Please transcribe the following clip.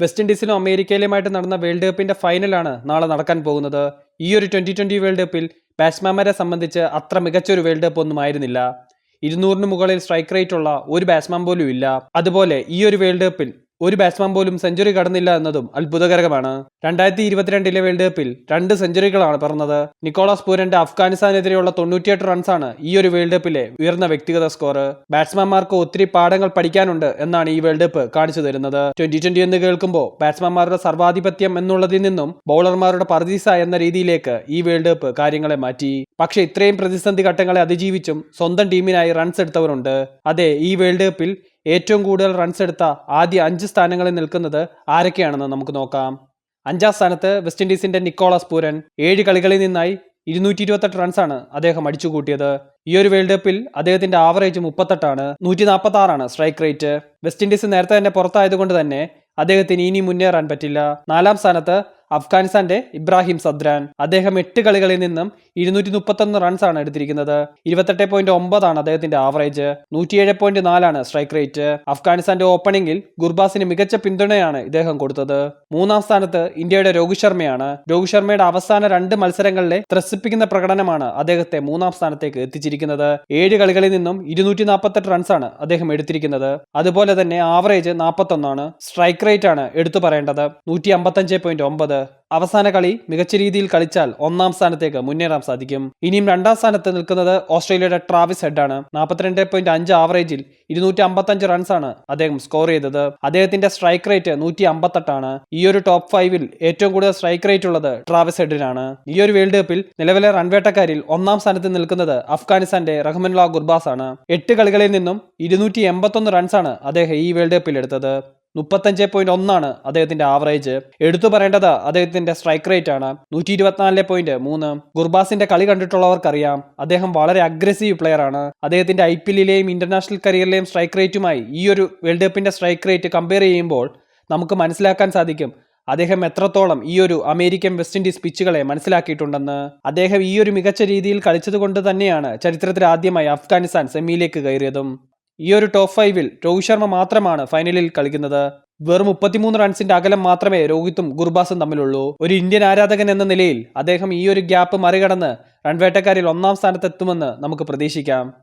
West ഇൻഡീസിലും അമേരിക്കയിലുമായിട്ട് നടന്ന world കപ്പിന്റെ ഫൈനലാണ് നാളെ നടക്കാൻ പോകുന്നത്. ഈ ഒരു ട്വന്റി ട്വന്റി വേൾഡ് കപ്പിൽ ബാറ്റ്സ്മാൻമാരെ സംബന്ധിച്ച് അത്ര മികച്ചൊരു വേൾഡ് കപ്പ് ഒന്നും ആയിരുന്നില്ല. ഇരുന്നൂറിന് മുകളിൽ സ്ട്രൈക്ക് റേറ്റ് ഉള്ള ഒരു ബാറ്റ്സ്മാൻ പോലും ഇല്ല. അതുപോലെ ഈ ഒരു വേൾഡ് കപ്പിൽ ഒരു ബാറ്റ്സ്മാൻ പോലും സെഞ്ചുറി കടന്നില്ല എന്നതും അത്ഭുതകരമാണ്. രണ്ടായിരത്തി ഇരുപത്തിരണ്ടിലെ വേൾഡ് കപ്പിൽ രണ്ട് സെഞ്ചുറികളാണ് പറഞ്ഞത് നിക്കോളാസ് പൂരന്റെ അഫ്ഗാനിസ്ഥാനെതിരെയുള്ള തൊണ്ണൂറ്റിയെട്ട് റൺസാണ് ഈ ഒരു വേൾഡ് കപ്പിലെ ഉയർന്ന വ്യക്തിഗത സ്കോർ ബാറ്റ്സ്മാൻമാർക്ക് ഒത്തിരി പാഠങ്ങൾ പഠിക്കാനുണ്ട് എന്നാണ് ഈ വേൾഡ് കപ്പ് കാണിച്ചു തരുന്നത്. ട്വന്റി ട്വന്റി എന്ന് കേൾക്കുമ്പോൾ ബാറ്റ്സ്മാൻമാരുടെ സർവാധിപത്യം എന്നുള്ളതിൽ നിന്നും ബൗളർമാരുടെ പർദീസ എന്ന രീതിയിലേക്ക് ഈ വേൾഡ് കപ്പ് കാര്യങ്ങളെ മാറ്റി. പക്ഷേ ഇത്രയും പ്രതിസന്ധി ഘട്ടങ്ങളെ അതിജീവിച്ചും സ്വന്തം ടീമിനായി റൺസ് എടുത്തവരുണ്ട്. അതെ ഈ വേൾഡ് കപ്പിൽ ഏറ്റവും കൂടുതൽ റൺസ് എടുത്ത ആദ്യ അഞ്ച് സ്ഥാനങ്ങളിൽ നിൽക്കുന്നത് ആരൊക്കെയാണെന്ന് നമുക്ക് നോക്കാം. അഞ്ചാം സ്ഥാനത്ത് വെസ്റ്റ് ഇൻഡീസിന്റെ നിക്കോളാസ് പൂരൻ ഏഴ് കളികളിൽ നിന്നായി ഇരുന്നൂറ്റി ഇരുപത്തെട്ട് റൺസാണ് അദ്ദേഹം അടിച്ചു കൂട്ടിയത് ഈ ഒരു വേൾഡ് കപ്പിൽ അദ്ദേഹത്തിന്റെ ആവറേജ് മുപ്പത്തെട്ടാണ് നൂറ്റി നാൽപ്പത്തി ആറാണ് സ്ട്രൈക്ക് റേറ്റ് വെസ്റ്റ് ഇൻഡീസ് നേരത്തെ തന്നെ പുറത്തായതുകൊണ്ട് തന്നെ അദ്ദേഹത്തിന് ഇനി മുന്നേറാൻ പറ്റില്ല. നാലാം സ്ഥാനത്ത് അഫ്ഗാനിസ്ഥാന്റെ ഇബ്രാഹിം സദ്രാൻ. അദ്ദേഹം എട്ട് കളികളിൽ നിന്നും ഇരുന്നൂറ്റി മുപ്പത്തൊന്ന് റൺസാണ് എടുത്തിരിക്കുന്നത്. ഇരുപത്തെട്ട് പോയിന്റ് ഒമ്പതാണ് അദ്ദേഹത്തിന്റെ ആവറേജ് നൂറ്റിയേഴ് പോയിന്റ് നാലാണ് സ്ട്രൈക്ക് റേറ്റ് അഫ്ഗാനിസ്ഥാന്റെ ഓപ്പണിംഗിൽ ഗുർബാസിന് മികച്ച പിന്തുണയാണ് ഇദ്ദേഹം കൊടുത്തത്. മൂന്നാം സ്ഥാനത്ത് ഇന്ത്യയുടെ രോഹിത് ശർമ്മയാണ്. രോഹിത് ശർമ്മയുടെ അവസാന രണ്ട് മത്സരങ്ങളിലെ ത്രസിപ്പിക്കുന്ന പ്രകടനമാണ് അദ്ദേഹത്തെ മൂന്നാം സ്ഥാനത്തേക്ക് എത്തിച്ചിരിക്കുന്നത്. ഏഴ് കളികളിൽ നിന്നും ഇരുന്നൂറ്റി നാൽപ്പത്തെട്ട് റൺസാണ് അദ്ദേഹം എടുത്തിരിക്കുന്നത്. അതുപോലെ തന്നെ ആവറേജ് നാൽപ്പത്തൊന്നാണ് സ്ട്രൈക്ക് റേറ്റ് ആണ് എടുത്തു പറയേണ്ടത്. നൂറ്റി അമ്പത്തഞ്ച് പോയിന്റ് ഒമ്പത്. അവസാന കളി മികച്ച രീതിയിൽ കളിച്ചാൽ ഒന്നാം സ്ഥാനത്തേക്ക് മുന്നേറാൻ സാധിക്കും. ഇനിയും രണ്ടാം സ്ഥാനത്ത് നിൽക്കുന്നത് ഓസ്ട്രേലിയയുടെ ട്രാവിസ് ഹെഡാണ്. നാൽപ്പത്തിരണ്ട് പോയിന്റ് അഞ്ച് ആവറേജിൽ ഇരുന്നൂറ്റി അമ്പത്തഞ്ച് ആണ് അദ്ദേഹം സ്കോർ ചെയ്തത്. അദ്ദേഹത്തിന്റെ സ്ട്രൈക്ക് റേറ്റ് നൂറ്റി അമ്പത്തെട്ടാണ് ഈ ഒരു ടോപ്പ് ഫൈവിൽ ഏറ്റവും കൂടുതൽ സ്ട്രൈക്ക് റേറ്റ് ഉള്ളത് ട്രാവിസ് ഹെഡിനാണ്. ഈ ഒരു വേൾഡ് കപ്പിൽ നിലവിലെ റൺവേട്ടക്കാരിൽ ഒന്നാം സ്ഥാനത്ത് നിൽക്കുന്നത് അഫ്ഗാനിസ്ഥാന്റെ റഹ്മൻലാ ഗുർബാസ് ആണ് എട്ട് കളികളിൽ നിന്നും ഇരുന്നൂറ്റി റൺസ് ആണ് അദ്ദേഹം ഈ വേൾഡ് കപ്പിൽ എടുത്തത്. മുപ്പത്തഞ്ച് പോയിന്റ് ഒന്നാണ് അദ്ദേഹത്തിന്റെ ആവറേജ് എടുത്തു പറയേണ്ടത് അദ്ദേഹത്തിന്റെ സ്ട്രൈക്ക് റേറ്റ് ആണ്. നൂറ്റി ഇരുപത്തിനാല് പോയിന്റ് മൂന്ന്. ഗുർബാസിന്റെ കളി കണ്ടിട്ടുള്ളവർക്കറിയാം. അദ്ദേഹം വളരെ അഗ്രസീവ് പ്ലെയർ ആണ്. അദ്ദേഹത്തിന്റെ ഐ പി എല്ലിലെയും ഇന്റർനാഷണൽ കരിയറിലെയും സ്ട്രൈക്ക് റേറ്റുമായി ഈ ഒരു വേൾഡ് കപ്പിന്റെ സ്ട്രൈക്ക് റേറ്റ് കമ്പയർ ചെയ്യുമ്പോൾ നമുക്ക് മനസ്സിലാക്കാൻ സാധിക്കും അദ്ദേഹം എത്രത്തോളം ഈ ഒരു അമേരിക്കൻ വെസ്റ്റ് ഇൻഡീസ് പിച്ചുകളെ മനസ്സിലാക്കിയിട്ടുണ്ടെന്ന്. അദ്ദേഹം ഈ ഒരു മികച്ച രീതിയിൽ കളിച്ചതുകൊണ്ട് തന്നെയാണ് ചരിത്രത്തിൽ ആദ്യമായി അഫ്ഗാനിസ്ഥാൻ സെമിയിലേക്ക് കയറിയതും. ഈ ഒരു ടോപ്പ് ഫൈവിൽ രോഹിത് ശർമ്മ മാത്രമാണ് ഫൈനലിൽ കളിക്കുന്നത്. വെറും മുപ്പത്തിമൂന്ന് റൺസിന്റെ അകലം മാത്രമേ രോഹിത്തും ഗുർബാസും തമ്മിലുള്ളൂ. ഒരു ഇന്ത്യൻ ആരാധകൻ എന്ന നിലയിൽ അദ്ദേഹം ഈ ഒരു ഗ്യാപ്പ് മറികടന്ന് റൺവേട്ടക്കാരിൽ ഒന്നാം സ്ഥാനത്തെത്തുമെന്ന് നമുക്ക് പ്രതീക്ഷിക്കാം.